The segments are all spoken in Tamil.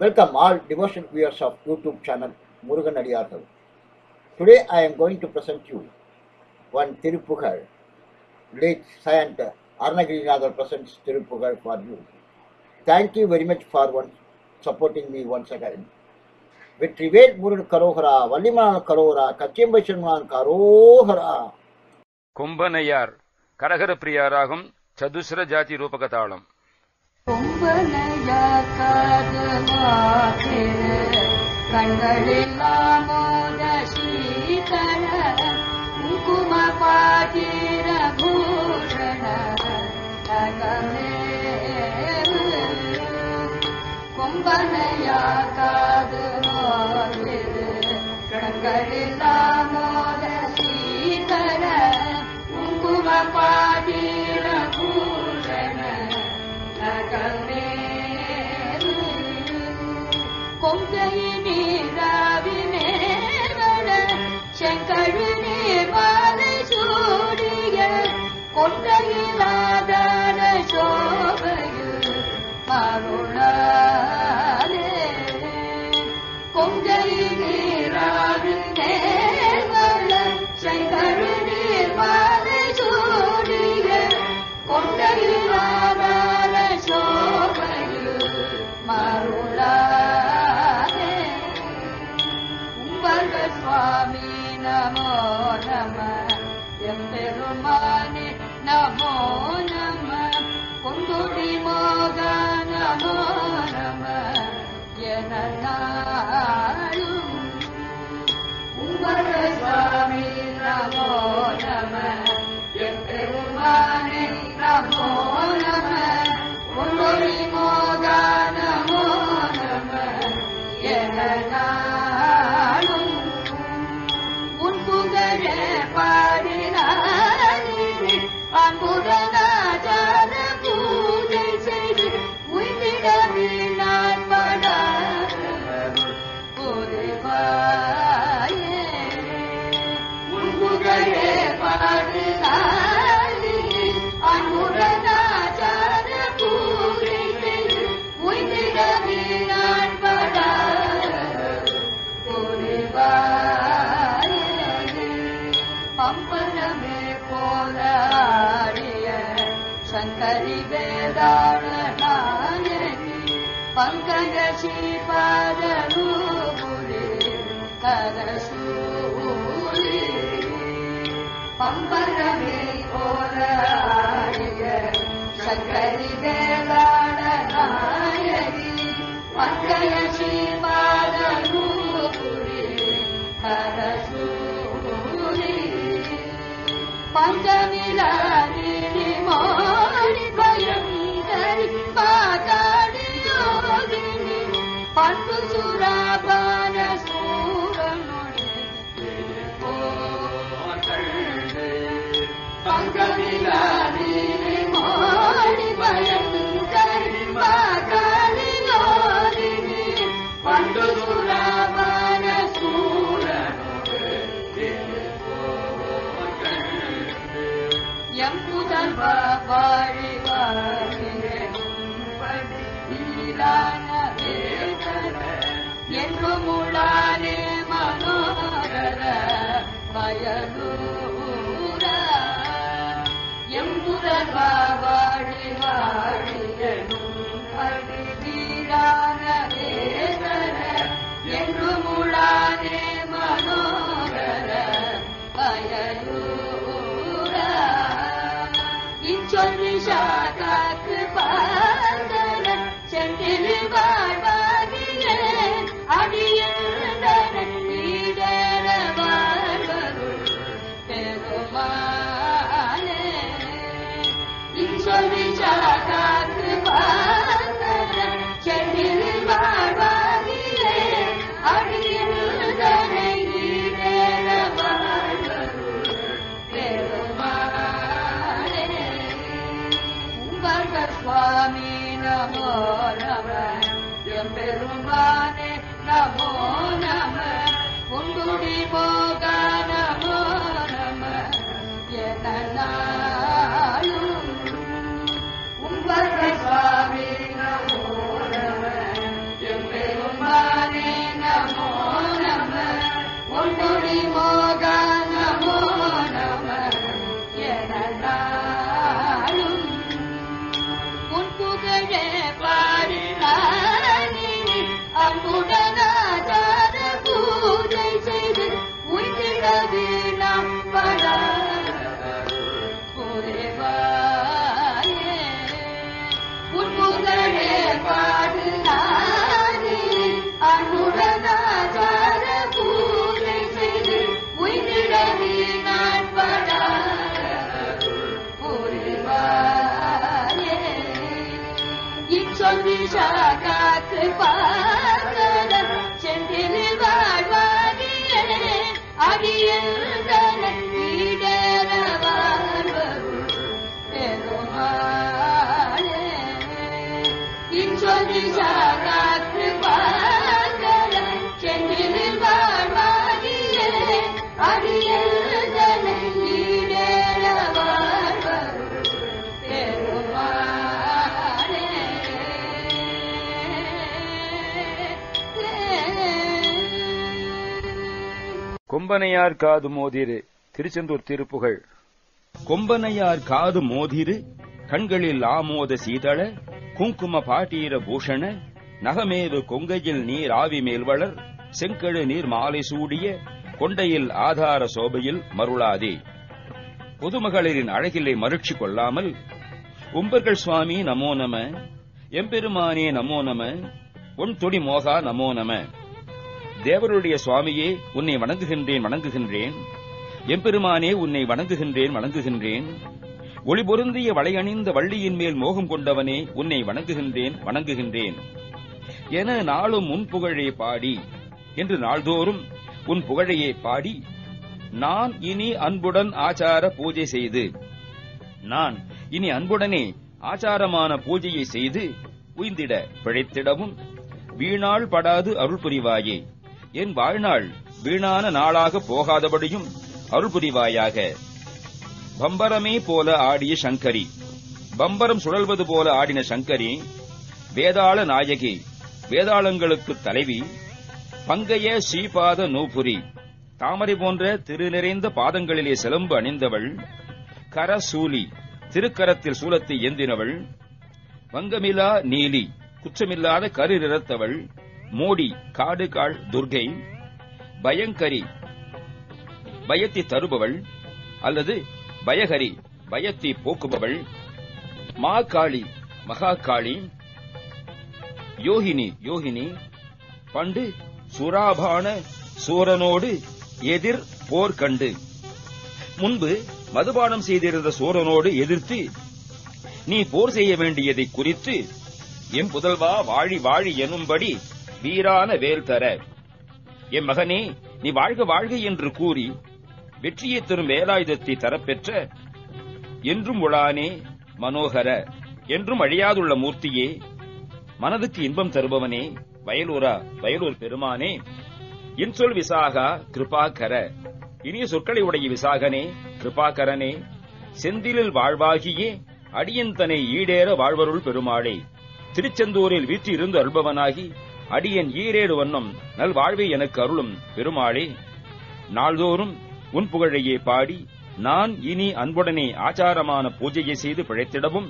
Welcome all devotional viewers of YouTube channel Murugan Adiyargal. Today I am going to present you one Tirupugal. Late Saint Arnagirinadar presents Tirupugal for you. Thank you very much for one, supporting me once again. Vetrivel Murugan கரோகரா வள்ளிமலான கரோகரா கச்சியம்பை சென்மான் கரோகரா கும்பனையார் கரகர பிரியாராகும் சதுசர ஜாதி ரூபகதாளம் கொம்பனைய காதுவாக்கு கண்களெல்லாம் மோத சீதள குங்கும பாட்டிர பூஷண நகமேவு கொம்பனைய செங்கழு நீர்வாலை சூடிய கொண்டையிலாதான என ेदा पङ्कजी எம்புதல் வாழி என்று முழானே மனோகர பயலூர எம்புதல் வாழி வாழ கொம்பனையார் காது மோதிரு திருச்செந்தூர் திருப்புகழ். கொம்பனையார் காது மோதிரு கண்களில் ஆமோத சீதள குங்கும பாட்டீர பூஷண நகமேது கொங்கையில் நீர் ஆவி மேல் வளர் செங்கழு நீர் மாலை சூடிய கொண்டையில் ஆதார சோபையில் மருளாதே. பொதுமகளிரின் அழகிலை மறுட்சி கொள்ளாமல் உம்பர்கள் சுவாமி நமோ நம எம்பெருமானே நமோ நம உன் துடி மோகா நமோ நம. தேவருடைய சுவாமியே உன்னை வணங்குகின்றேன் வணங்குகின்றேன். எம்பெருமானே உன்னை வணங்குகின்றேன் வணங்குகின்றேன். ஒளி பொருந்திய வளையணிந்த வள்ளியின் மேல் மோகம் கொண்டவனே உன்னை வணங்குகின்றேன் வணங்குகின்றேன். என நாளும் உன் புகழே பாடி என்று நாள்தோறும் உன் புகழையே பாடி நான் இனி அன்புடன் ஆச்சார பூஜை செய்து நான் இனி அன்புடனே ஆச்சாரமான பூஜையை செய்து உய்ந்திட பிழைத்திடவும் வீணாள் படாது அருள் புரிவாயே. என் வாழ்நாள் வீணான நாளாக போகாதபடியும் அருள் புரிவாயாக பம்பரமே போல ஆடிய சங்கரி. பம்பரம் சுழல்வது போல ஆடின சங்கரி வேதாள நாயகி வேதாளங்களுக்கு தலைவி பங்கைய ஸ்ரீபாத நூபுரி தாமரை போன்ற திரு நிறைந்த பாதங்களிலே சிலம்பு அணிந்தவள் கரசூலி திருக்கரத்தில் சூலத்தை ஏந்தினவள் வங்கமிலா நீலி குற்றமில்லாத கரு நிறத்தவள் மோடி காடுகாள் துர்கை பயங்கரி பயத்தை தருபவள் அல்லது பயகரி பயத்தை போக்குபவள் மாகாளி மகாகாளி யோகினி யோகினி பண்டு சுராபான சூரனோடு எதிர் போர் கண்டு. முன்பு மதுபானம் செய்திருந்த சூரனோடு எதிர்த்து நீ போர் செய்ய வேண்டியதை குறித்து எம் புதல்வா வாழி வாழி எனும்படி வீரான வேல் தர என் மகனே நீ வாழ்க வாழ்க என்று கூறி வெற்றியை தரும் வேலாயுதத்தை தரப்பெற்ற என்றும் உளானே மனோகர என்றும் அழியாதுள்ள மூர்த்தியே மனதுக்கு இன்பம் தருபவனே வயலூரா வயலூர் பெருமானே இன்சொல் விசாகா கிருபாகர. இனிய சொற்களை உடைய விசாகனே கிருபாகரனே செந்திலில் வாழ்வாகியே அடியந்தனை ஈடேற வாழ்வருள் பெருமாளே. திருச்செந்தூரில் வீற்றிருந்து அருள்பவனாகி அடியன் ஈரேறு வண்ணம் நல்வாழ்வை எனக்கு அருளும். பெருமாளே நாள்தோறும் உன் புகழையே பாடி நான் இனி அன்புடனே ஆச்சாரமான பூஜையை செய்து பிழைத்திடவும்.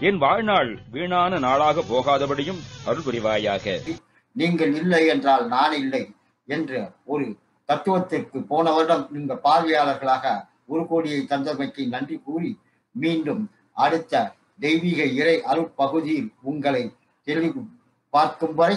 என் வாழ்நாள் வீணான நாளாக போகாதபடியும் அருள் புரிவாயாக நீங்கள் இல்லை என்றால் நான் இல்லை என்று ஒரு தத்துவத்திற்கு போன வருடம் நீங்கள் பார்வையாளர்களாக ஒரு கோடியை தந்தமைக்கு நன்றி கூறி மீண்டும் அடுத்த தெய்வீக இறை அருள் பகுதியில் உங்களை தெளிவு பார்க்கும் வரை